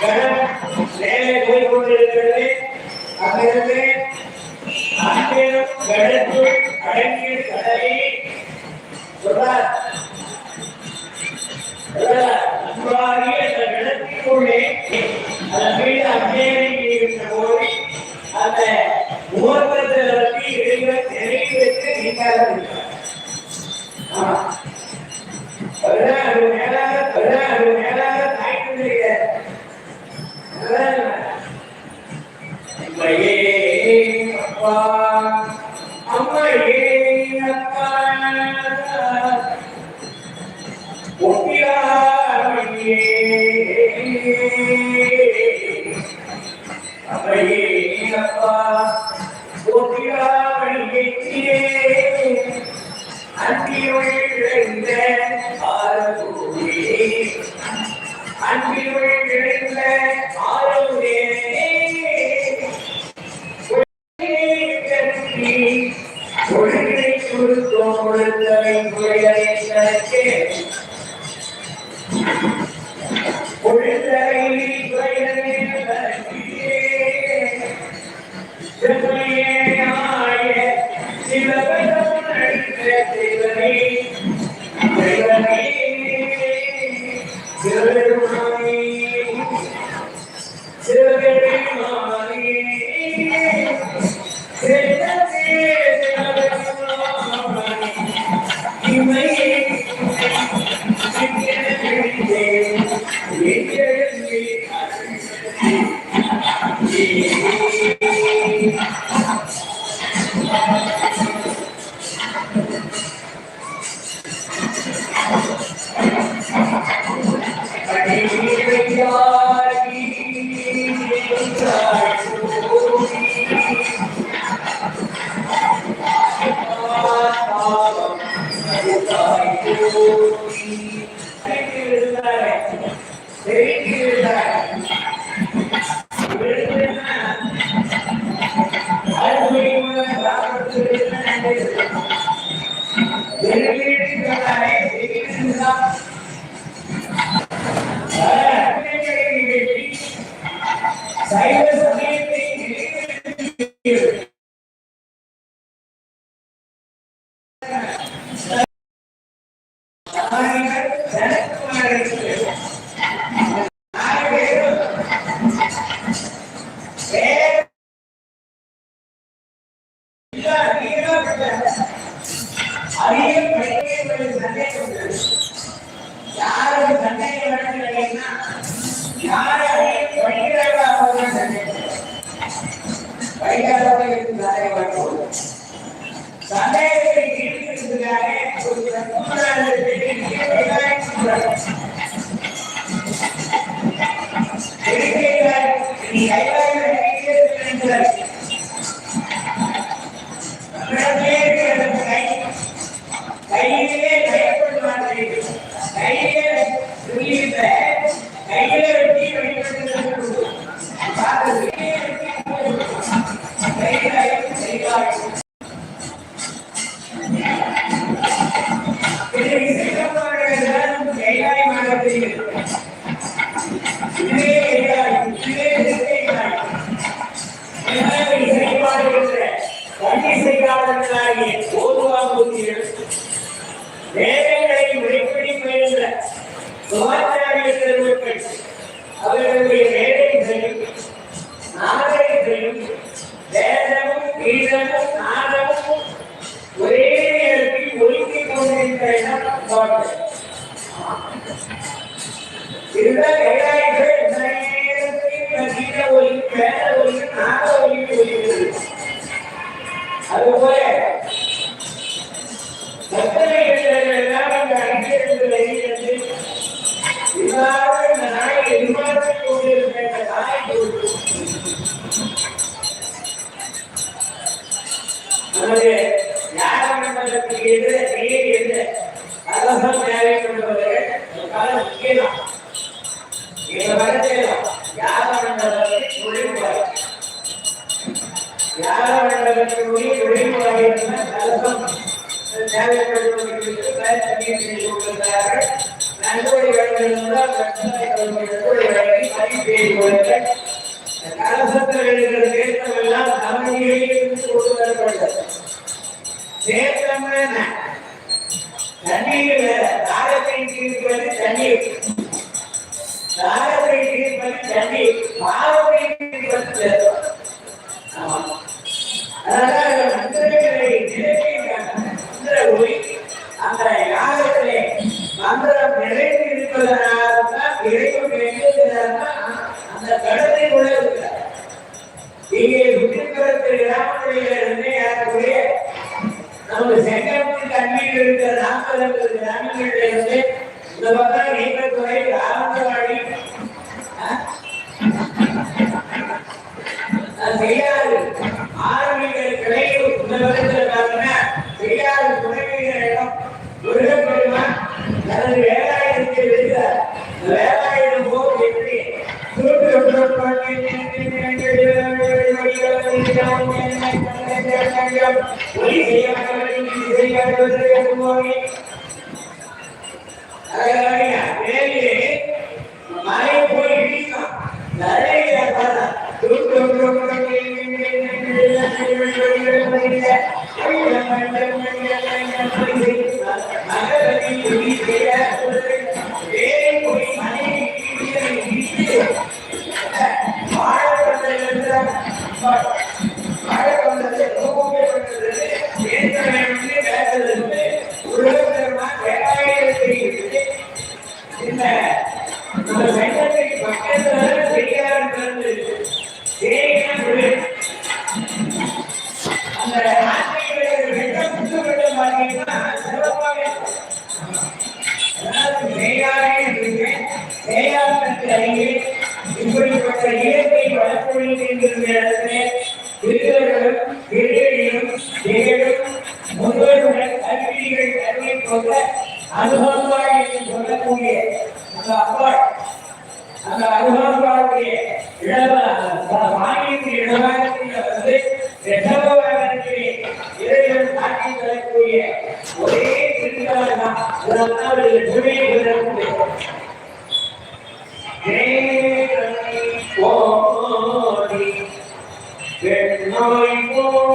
ಗಣ ನ್ಯಾಯಾಲಯ ಹೋಗಿಕೊಂಡಿರುವುದರಲ್ಲಿ ಅದರಲ್ಲಿ You. Amen. Yeah. வழங்கி மதிப்பேறி கொண்டு வரப்பட்டது தேசம்னா தண்ணீர் வேற தாரத்தை தீர்ப்பது தண்ணீர் தாரத்தை தீர்ப்பது தண்ணீர் பாவத்தை தீர்ப்பது அதனால மந்திரங்களை மந்திர ஒளி அந்த நம்ம செங்கமத்து தண்ணீர் இருக்கிற நாற்பது ஐம்பது கிராமங்களில் இந்த பக்கம் நீக்கத்துறை ஆனந்தவாடி செய்யாது ஆரம்பிக்கிற கிளையில் இந்த வருடத்தில் பார்த்தீங்கன்னா செய்யாது துணைவிக்கிற இடம் முருகப்பெருமான் தனது வேலாயுதத்தை விடுகிறார் வேலாயுதம் போது எப்படி சுருட்டு ஒளி போய் Thank you. Lord, when I go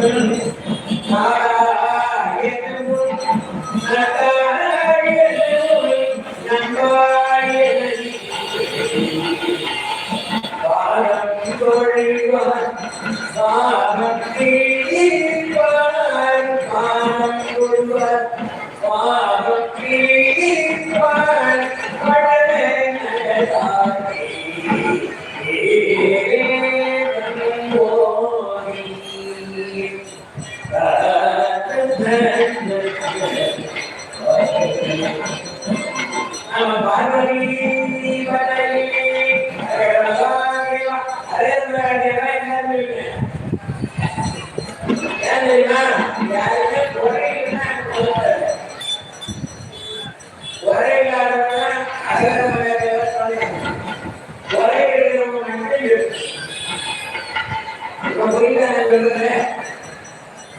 Gracias.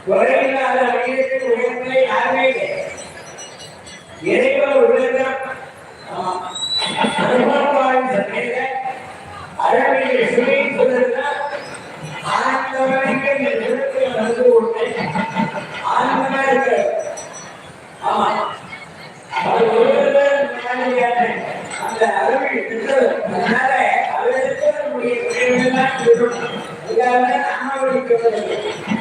ஒரே இல்லாத மனிதனுக்கு உயர்ந்த யாருமே இல்லை இறைவன் உள்ளதான் அனுபவம் சமேத அழகிய சுவை சொல்லுறதுனா ஆனந்தமாக இந்த உலகத்தில் வந்து கொண்டு ஆனந்தமா இருக்கு ஆமா அது ஒருவர்தான் ஞானியான அந்த அருள் இருக்கிறது. அதனால அவரிடத்தில் நம்முடைய குறைகளெல்லாம் இருக்கணும். இல்லாம நாம இருக்கிறது. ஹர நம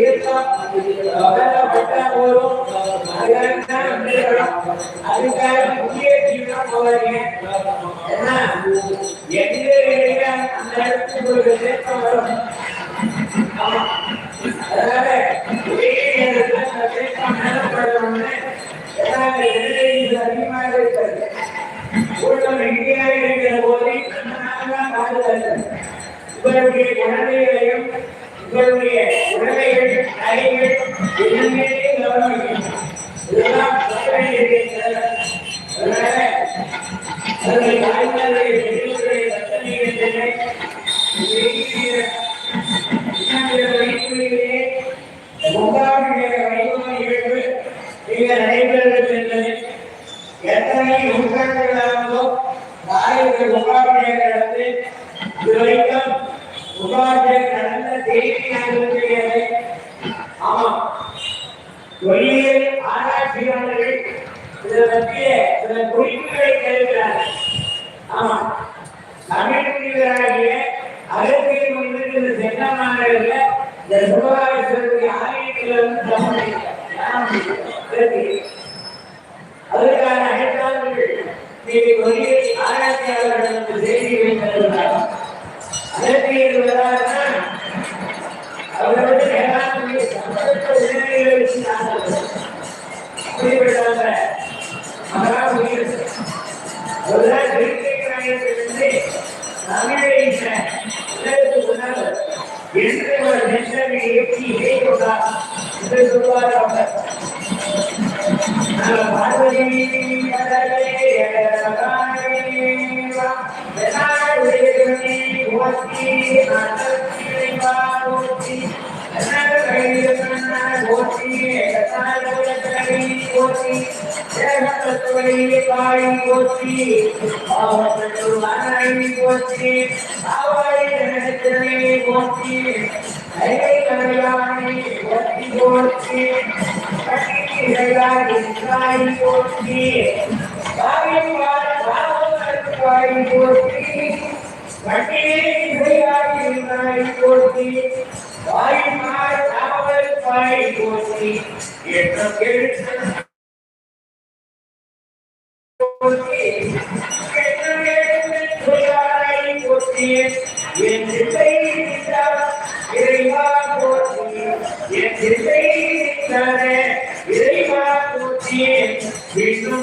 குறி தீர்த்தம் பட்டா போதும் அதுக்காக வந்திருக்கிறோம். அதுக்காக முக்கிய ஜீவனம் போவாதீங்க ஏன்னா எங்க இருக்கிற அந்த இடத்துக்கு ஒரு தீர்த்தம் வரும் ஆமா அதனால ஒரே நேரத்தில் அந்த தீர்த்தம் மேலப்படணும்னு ஏன்னா இது அதிகமாக இருக்கிறது கூட்டம் எங்கேயாக இருக்கிற போது நன்றாக பாதுகாத்தல் உங்களுடைய குழந்தைகளையும் உங்களுடைய உடலைகள் நகைகள் எல்லாமே கவனிக்கும் இதெல்லாம் சொல்ல இருக்கிறது அதனால அதனை தாய்மார்களை பெற்றோர்களை ரத்தனைகளை நடைபெறுகின்றது எத்தனை நூற்றாண்டுகளாகவோ ஆயிரங்கள் முகாமியை நடந்து இதுவரைக்கும் முகாமியை தொல்லியல் ஆராய்ச்சியாளர்கள் இதை பற்றிய சில குறிப்புகளை தருகிறார்கள் ஆமாம். தமிழ் புரிவராகிய அகத்தியில் வந்திருக்கிற சென்னமானவர்கள இந்த சுகாதாரத்துடைய ஆலயத்தில் வந்து தமிழ் அதற்கான அழைப்பாளர்கள் நீதி ஒரே செய்திகளை வச்சு நாங்கள் அப்படிப்பட்டாங்க அவரால் முடியும் அவர்தான் திருக்கைக்காயத்திலிருந்து தமிழை உலகத்துக்கு சொன்னார்கள் என்று ஒரு நெஞ்சமை இயக்கி இதை கொண்டார் என்று சொல்வார் அவர் பார்வதி ಶರಣತತ್ವಗಳಿಗೆ ಕಾಳಿ ಗೋಚಿ ಅವನಿ ಗೋಚಿ ಆವಾಯಿ ಜನಚರಣೆಗೆ ಗೋಚಿ ಹರೇ ಕಲ್ಯಾಣಿ ಭಕ್ತಿ ಗೋಚಿ ಕಾಯಿ ಗೋಚಿ ಕಾಯಿ ಕಾಯಿ ಗೋಚಿ ಕಟಿ ಹೃದಯಾಗಿ ನಾಯಿ ಗೋಚಿ ಕಾಯಿ ಕಾಯಿ ಕಾವಲ್ ಕಾಯಿ ಗೋಚಿ ಎತ್ತ ಕೇಳಿದ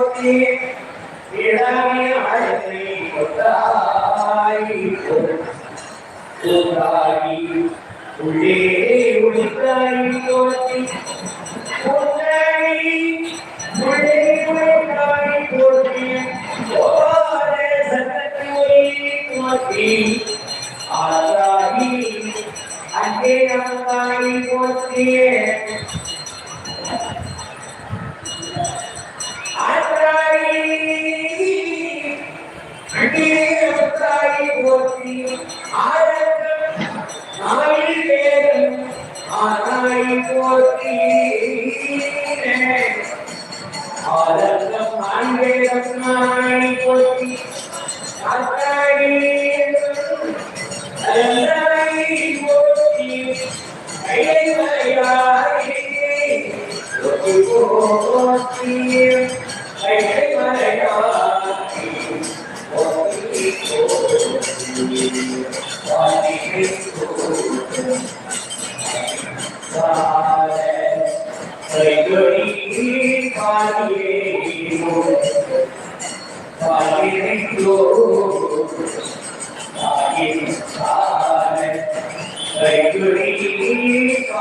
போற்றி இடாமை அழகை கொட்டாய் போற்றி உள்ளே உளித்தாய் போற்றி பொன்னாய் உள்ளே உளித்தாய் போற்றி ஓர சத்தத்துவை போற்றி ஆதாரி அங்கே நமக்காய் போற்றி ஆதாரி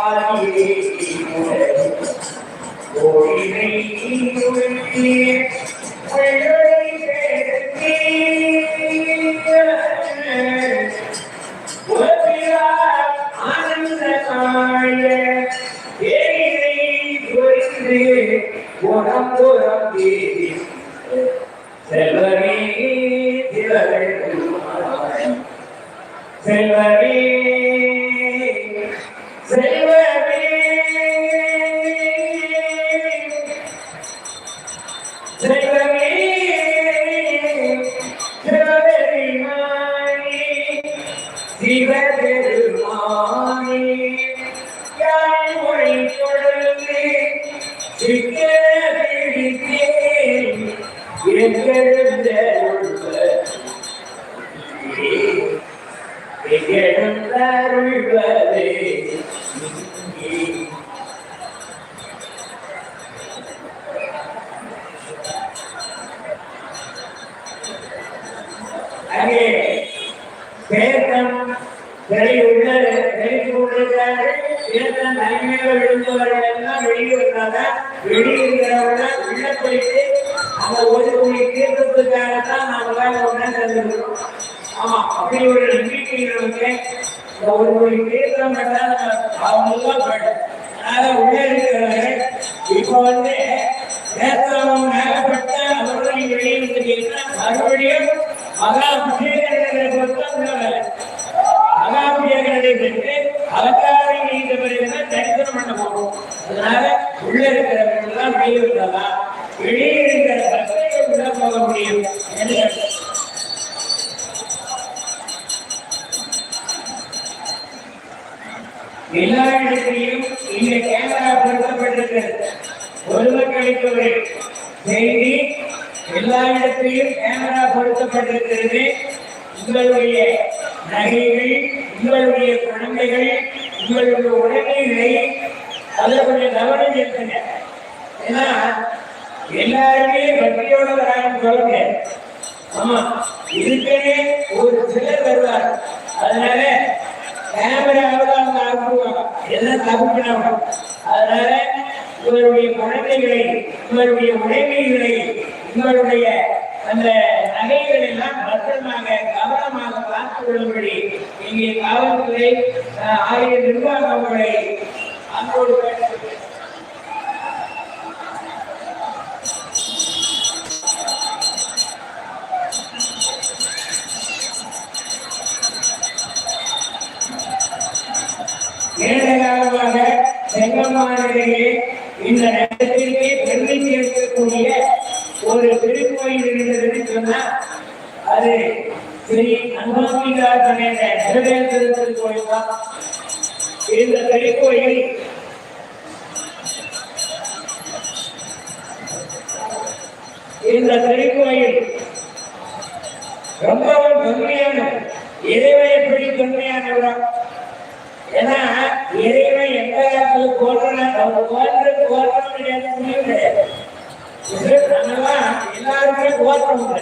ஆனந்த பேத்தம் வெளி உள்ள வெளிக்கு கொண்டிருக்கிறார்கள் பேத்தம் தனிமையாக உள்ள போயிட்டு அந்த ஒரு கோடி தீர்த்தத்துக்காகத்தான் நாம ஒன்றா சேர்ந்துருக்கோம் ஆமா அப்படி ஒரு நம்பிக்கை நமக்கு இந்த ஒரு கோடி தீர்த்தம் பண்ணால் அதனால உள்ளே இருக்கிறவர்கள் இப்போ வந்து மறுபடியும் மகாபிஷேகங்களை பொறுத்த மகாபிஷேகங்களை பெற்று அலங்காரம் செய்த தரிசனம் பண்ண போறோம் அதனால உள்ள இருக்கிறவங்க எல்லாம் வெளியே விட்டாதான் ஆமா இதுக்கே ஒரு சிலர் வருவார். அதனால கேமராவில் அவங்க ஆக்குவாங்க எல்லாம் தப்பு அதனால உங்களுடைய குழந்தைகளை உங்களுடைய உடைமைகளை உங்களுடைய அந்த நகைகள் எல்லாம் பத்திரமாக கவனமாக பார்த்து கொள்ளும்படி இங்கே காவல்துறை ஆகிய நிர்வாகம் அவர்களை நீண்ட காலமாக இந்த நேரத்திற்கே பெருமை சேர்க்கக்கூடிய ஒரு திருக்கோயில் இருந்ததுன்னு சொன்னா அது ஸ்ரீ அனுபவிகா சமேத சிவகேந்திர திருக்கோயில் தான் இந்த திருக்கோயில் இந்த திருக்கோயில் ரொம்பவும் தொன்மையான இறைவனை எப்படி தொன்மையானவரா ஏன்னா இறைவன் எந்த காலத்துல தோன்றினார் அவர் தோன்ற தோற்றம் கிடையாது முடிவு எல்லாருமே தோற்றம் உண்டு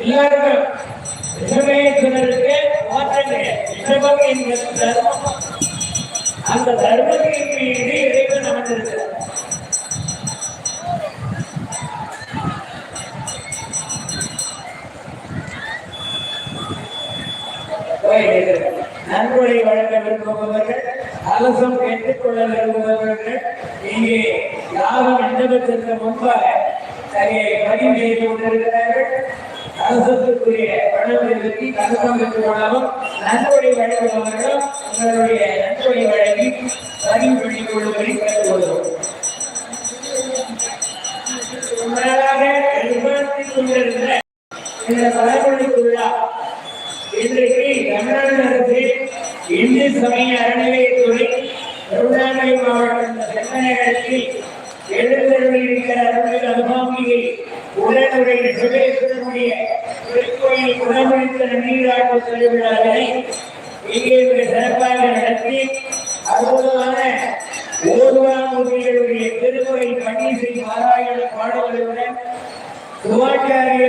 எல்லாருக்கும் என்பது தர்மம். அந்த தர்மத்தின் மீது இறைவன் அமர்ந்திருக்கிறார். நன்கொடை வழங்க விரும்புபவர்கள் அலசம் கேட்டுக்கொள்ள விரும்புபவர்கள் இங்கே யாரும் மண்டபத்திற்கு முன்பாக தங்களை பதிவு செய்து கொண்டிருக்கிறார்கள். அரசத்துக்குரிய பணம் நிறுத்தி கலசம் நன்கொடை வழங்குபவர்களும் உங்களுடைய நன்கொடை வழங்கி பதிவு பண்ணிக் கொள்ளும்படி